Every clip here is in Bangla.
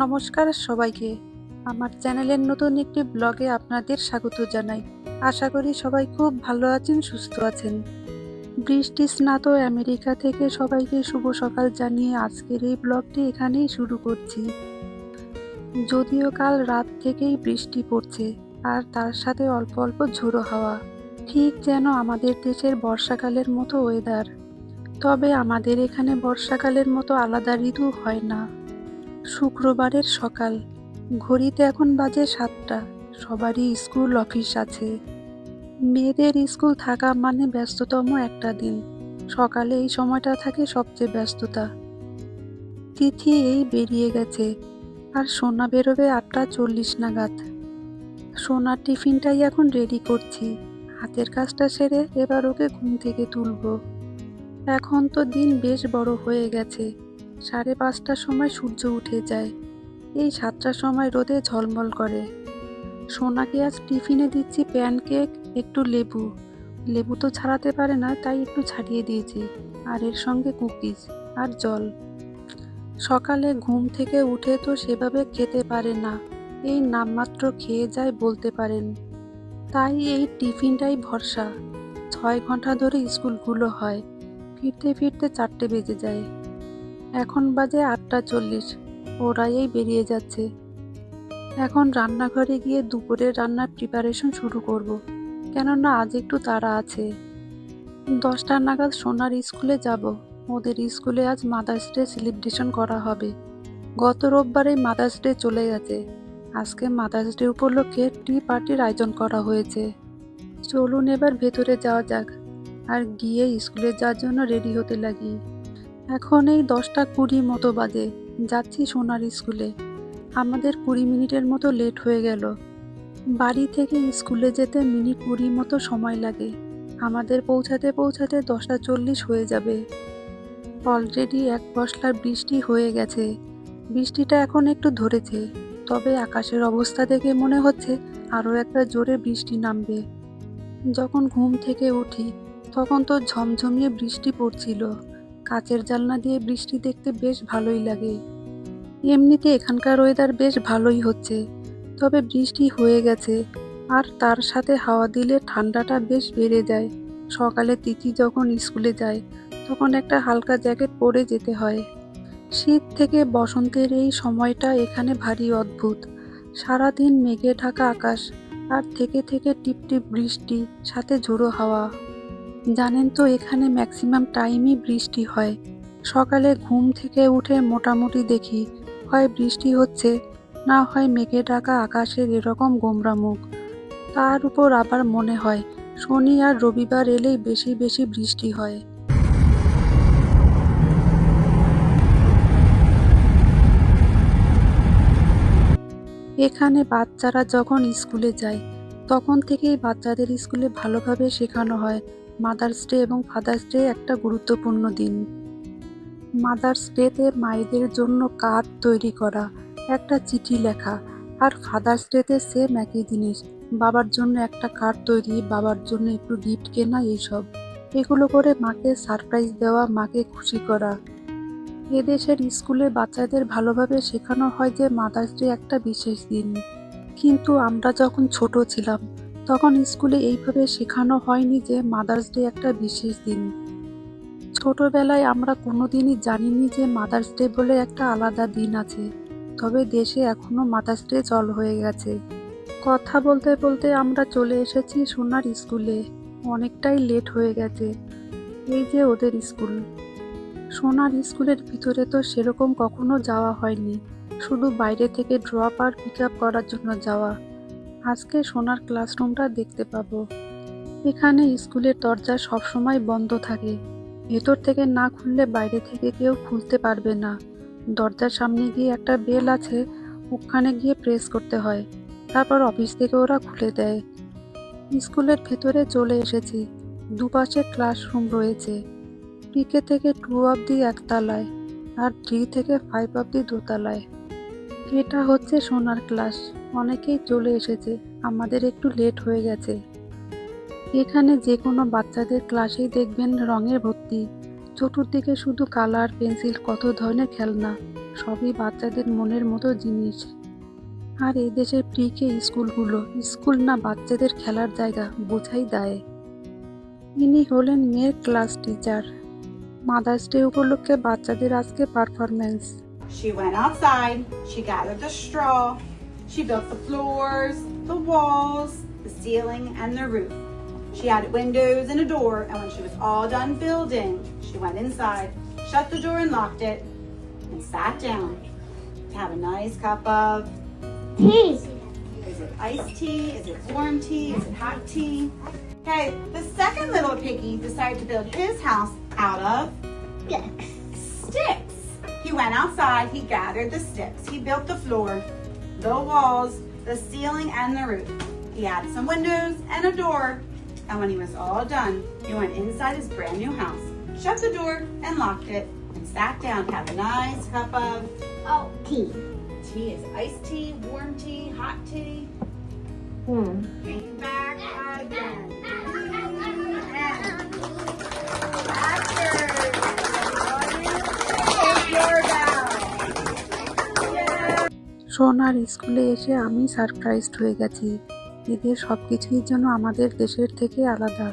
নমস্কার সবাইকে। আমার চ্যানেলের নতুন একটি ব্লগে আপনাদের স্বাগত জানাই। আশা করি সবাই খুব ভালো আছেন, সুস্থ আছেন। বৃষ্টি স্নাত আমেরিকা থেকে সবাইকে শুভ সকাল জানিয়ে আজকের এই ব্লগটি এখানেই শুরু করছি। যদিও কাল রাত থেকেই বৃষ্টি পড়ছে, আর তার সাথে অল্প অল্প ঝোড়ো হাওয়া। ঠিক যেন আমাদের দেশের বর্ষাকালের মতো ওয়েদার তবে আমাদের এখানে বর্ষাকালের মতো আলাদা ঋতু হয় না। শুক্রবারের সকাল। ঘড়িতে এখন বাজে সাতটা। সবারই স্কুল অফিস আছে। মেয়েদের স্কুল থাকা মানে ব্যস্ততম একটা দিন। সকালে এই সময়টা থাকে সবচেয়ে ব্যস্ততা। তিথি এই বেরিয়ে গেছে। আর সোনা বেরোবে আটটা চল্লিশ নাগাদ। সোনার টিফিনটাই এখন রেডি করছি। হাতের কাজটা সেরে এবার ওকে ঘুম থেকে তুলবো। এখন তো দিন বেশ বড় হয়ে গেছে। সাড়ে পাঁচটার সময় সূর্য উঠে যায়। এই সাতটার সময় রোদে ঝলমল করে। সোনাকে আজ টিফিনে দিচ্ছি প্যানকেক, একটু লেবু। লেবু তো ছাড়াতে পারে না, তাই একটু ছাড়িয়ে দিয়েছি। আর এর সঙ্গে কুকিজ আর জল। সকালে ঘুম থেকে উঠে তো সেভাবে খেতে পারে না। এই নামমাত্র খেয়ে যায় বলতে পারেন। তাই এই টিফিনটাই ভরসা। ছয় ঘণ্টা ধরে স্কুলগুলো হয়। ফিরতে ফিরতে চারটে বেজে যায়। এখন বাজে আটটা চল্লিশ। ওরাই এই বেরিয়ে যাচ্ছে। এখন রান্নাঘরে গিয়ে দুপুরের রান্নার প্রিপারেশন শুরু করব। কেননা আজ একটু তাড়া আছে। দশটা নাগাদ সোনার স্কুলে যাব। ওদের স্কুলে আজ মাদার্স ডে সেলিব্রেশন করা হবে। গত রোববারে মাদার্স ডে চলে গেছে। আজকে মাদার্স ডে উপলক্ষে টি পার্টির আয়োজন করা হয়েছে। চলুন এবার ভেতরে যাওয়া যাক। আর গিয়ে স্কুলে যাওয়ার জন্য রেডি হতে লাগি। এখন এই দশটা কুড়ি মতো বাজে। যাচ্ছি সোনার স্কুলে। আমাদের কুড়ি মিনিটের মতো লেট হয়ে গেল। বাড়ি থেকে স্কুলে যেতে মিনিট কুড়ি মতো সময় লাগে। আমাদের পৌঁছাতে পৌঁছাতে দশটা চল্লিশ হয়ে যাবে। অলরেডি এক পশলার বৃষ্টি হয়ে গেছে। বৃষ্টিটা এখন একটু ধরেছে। তবে আকাশের অবস্থা দেখে মনে হচ্ছে আরও একটা জোরে বৃষ্টি নামবে। যখন ঘুম থেকে উঠি, তখন তো ঝমঝমিয়ে বৃষ্টি পড়ছিল। কাচের জানলা দিয়ে বৃষ্টি দেখতে বেশ ভালোই লাগে। এমনিতে এখানকার ওয়েদার বেশ ভালোই হচ্ছে, তবে বৃষ্টি হয়ে গেছে, আর তার সাথে হাওয়া দিলে ঠান্ডাটা বেশ বেড়ে যায়। সকালে তিথি যখন স্কুলে যায়, তখন একটা হালকা জ্যাকেট পরে যেতে হয়। শীত থেকে বসন্তের এই সময়টা এখানে ভারী অদ্ভুত। সারাদিন মেঘে ঢাকা আকাশ, আর থেকে থেকে টিপটিপ বৃষ্টি, সাথে ঝোড়ো হাওয়া। জানেন তো, এখানে ম্যাক্সিমাম টাইমই বৃষ্টি হয়। সকালে ঘুম থেকে উঠে মোটামুটি দেখি, হয় বৃষ্টি হচ্ছে, না হয় মেঘে ডাকা আকাশের এরকম গোমরা মুখ। তার উপর আবার মনে হয়, শনি আর রবিবার এলেই বেশি বেশি বৃষ্টি হয়। এখানে বাচ্চারা যখন স্কুলে যায়, তখন থেকেই বাচ্চাদের স্কুলে ভালোভাবে শেখানো হয়। মাদার্স ডে এবং ফাদার্স ডে একটা গুরুত্বপূর্ণ দিন। মাদার্স ডেতে মায়েদের জন্য কার্ড তৈরি করা, একটা চিঠি লেখা আর ফাদার্স ডেতে সেম একই জিনিস, বাবার জন্য একটা কার্ড তৈরি, বাবার জন্য একটু গিফট কেনা এইসব। এগুলো করে মাকে সারপ্রাইজ দেওয়া, মাকে খুশি করা। এদেশের স্কুলে বাচ্চাদের ভালোভাবে শেখানো হয় যে মাদার্স ডে একটা বিশেষ দিন। কিন্তু আমরা যখন ছোট ছিলাম তখন স্কুলে এইভাবে শেখানো হয়নি যে মাদার্স ডে একটা বিশেষ দিন। ছোটবেলায় আমরা কোনোদিনই জানিনি যে মাদার্স ডে বলে একটা আলাদা দিন আছে, তবে দেশে এখনও মাদার্স ডে চল হয়ে গেছে। কথা বলতে বলতে আমরা চলে এসেছি সোনার স্কুলে। অনেকটাই লেট হয়ে গেছে। এই যে ওদের স্কুল। সোনার স্কুলের ভিতরে তো সেরকম কখনো যাওয়া হয়নি। শুধু বাইরে থেকে ড্রপ আর পিক আপ করার জন্য যাওয়া। আজকে সোনার ক্লাসরুমটা দেখতে পাবো। এখানে স্কুলের দরজা সবসময় বন্ধ থাকে। ভেতর থেকে না খুললে বাইরে থেকে কেউ খুলতে পারবে না। দরজার সামনে গিয়ে একটা বেল আছে, ওখানে গিয়ে প্রেস করতে হয়। তারপর অফিস থেকে ওরা খুলে দেয়। স্কুলের ভেতরে চলে এসেছি। দুপাশে ক্লাসরুম রয়েছে। পিকে থেকে টু অবধি একতলায়, আর থ্রি থেকে ফাইভ অবধি দোতলায়। এটা হচ্ছে সোনার ক্লাস। অনেকেই চলে এসেছে। আমাদের একটু লেট হয়ে গেছে। এখানে যে কোনো বাচ্চাদের ক্লাসেই দেখবেন রঙের ভর্তি। চতুর্দিকে শুধু কালার, পেন্সিল, কত ধরনের খেলনা, সবই বাচ্চাদের মনের মতো জিনিস। আর এই দেশের প্রিকে স্কুলগুলো, স্কুল না বাচ্চাদের খেলার জায়গা বোঝাই দেয়। ইনি হলেন মেয়ের ক্লাস টিচার। মাদার্স ডে উপলক্ষে বাচ্চাদের আজকে performance She went outside, she gathered the straw, she built the floors, the walls, the ceiling, and the roof. She added windows and a door, and when she was all done building, she went inside, shut the door and locked it, and sat down to have a nice cup of Tea. is it iced tea? Is it warm tea? Is it hot tea? Okay, the second little piggy decided to build his house out of Sticks. sticks. He went outside, he gathered the sticks, he built the floor, the walls, the ceiling, and the roof. He added some windows and a door. And when he was all done, he went inside his brand new house, shut the door, and locked it, and sat down to have a nice cup of Oh, tea. tea. Is iced tea, warm tea, hot tea? Hmm. সোনার স্কুলে এসে আমি সারপ্রাইজড হয়ে গেছি। এদের সব কিছুই যেন আমাদের দেশের থেকে আলাদা।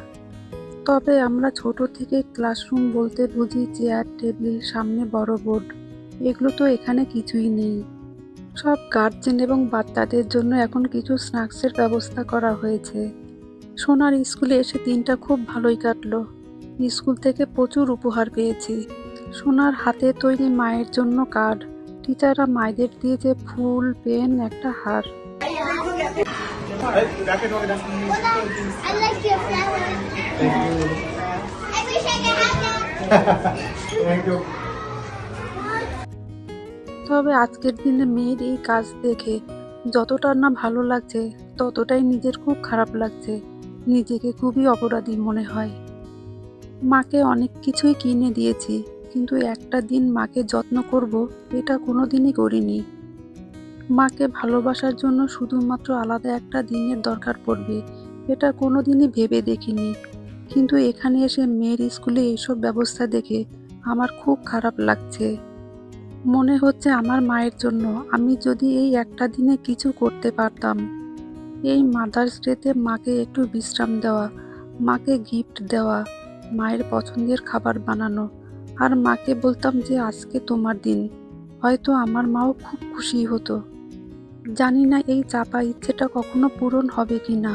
তবে আমরা ছোট থেকে ক্লাসরুম বলতে বুঝি চেয়ার টেবিল সামনে বড় বোর্ড এগুলো তো এখানে কিছুই নেই। সব গার্জেন এবং বাচ্চাদের জন্য এখন কিছু স্ন্যাক্সের ব্যবস্থা করা হয়েছে। সোনার স্কুলে এসে দিনটা খুব ভালোই কাটলো। স্কুল থেকে প্রচুর উপহার পেয়েছি। সোনার হাতে তৈরি মায়ের জন্য কার্ড টিচাররা মায়েদের দিয়েছে ফুল, পেন, একটা হার. তবে আজকের দিনে মেয়ের এই কাজ দেখে যতটা না ভালো লাগছে, ততটাই নিজের খুব খারাপ লাগছে। নিজেকে খুবই অপরাধী মনে হয়। মাকে অনেক কিছুই কিনে দিয়েছি। কিন্তু একটা দিন মাকে যত্ন করব, এটা কোনো দিনই করিনি। মাকে ভালোবাসার জন্য শুধুমাত্র আলাদা একটা দিনের দরকার পড়বে, এটা কোনো দিনই ভেবে দেখিনি। কিন্তু এখানে এসে মেয়ের স্কুলে এইসব ব্যবস্থা দেখে আমার খুব খারাপ লাগছে। মনে হচ্ছে আমার মায়ের জন্য আমি যদি এই একটা দিনে কিছু করতে পারতাম। এই মাদার্স ডেতে মাকে একটু বিশ্রাম দেওয়া, মাকে গিফট দেওয়া, মায়ের পছন্দের খাবার বানানো আর মাকে বলতাম যে আজকে তোমার দিন। হয়তো আমার মাও খুব খুশি হতো। জানি না এই চাপা ইচ্ছেটা কখনো পূরণ হবে কি না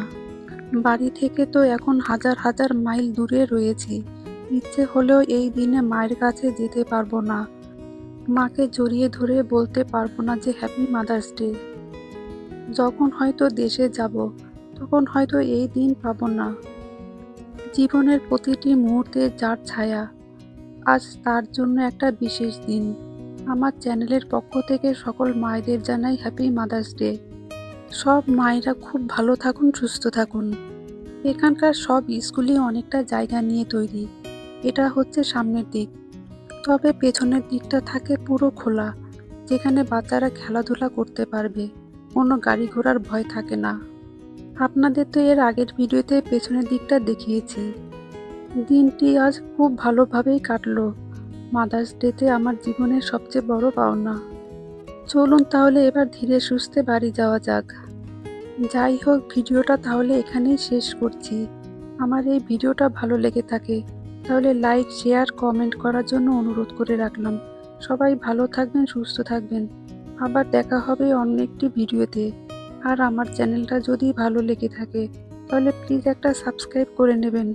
বাড়ি থেকে তো এখন হাজার হাজার মাইল দূরে রয়েছি। ইচ্ছে হলেও এই দিনে মায়ের কাছে যেতে পারব না। মাকে জড়িয়ে ধরে বলতে পারব না যে হ্যাপি মাদার্স ডে যখন হয়তো দেশে যাব, তখন হয়তো এই দিন পাবো না। জীবনের প্রতিটি মুহূর্তে যার ছায়া আজ তার জন্য একটা বিশেষ দিন। আমার চ্যানেলের পক্ষ থেকে সকল মায়েদের জানাই হ্যাপি মাদার্স ডে সব মায়েরা খুব ভালো থাকুন, সুস্থ থাকুন। এখানকার সব স্কুলই অনেকটা জায়গা নিয়ে তৈরি। এটা হচ্ছে সামনের দিক। তবে পেছনের দিকটা থাকে পুরো খোলা, যেখানে বাচ্চারা খেলাধুলা করতে পারবে। কোনো গাড়ি ঘোড়ার ভয় থাকে না। আপনাদের তো এর আগের ভিডিওতে পেছনের দিকটা দেখিয়েছি। দিনটি আজ খুব ভালোভাবেই কাটলো। মাদার্স ডেতে আমার জীবনের সবচেয়ে বড় পাওনা। চলুন তাহলে এবার ধীরে সুস্থে বাড়ি যাওয়া যাক। যাই হোক, ভিডিওটা তাহলে এখানেই শেষ করছি। আমার এই ভিডিওটা ভালো লেগে থাকে, তাহলে লাইক, শেয়ার, কমেন্ট করার জন্য অনুরোধ করে রাখলাম। সবাই ভালো থাকবেন, সুস্থ থাকবেন। আবার দেখা হবে অন্য একটি ভিডিওতে। আর আমার চ্যানেলটা যদি ভালো লেগে থাকে, তাহলে প্লিজ একটা সাবস্ক্রাইব করে নেবেন।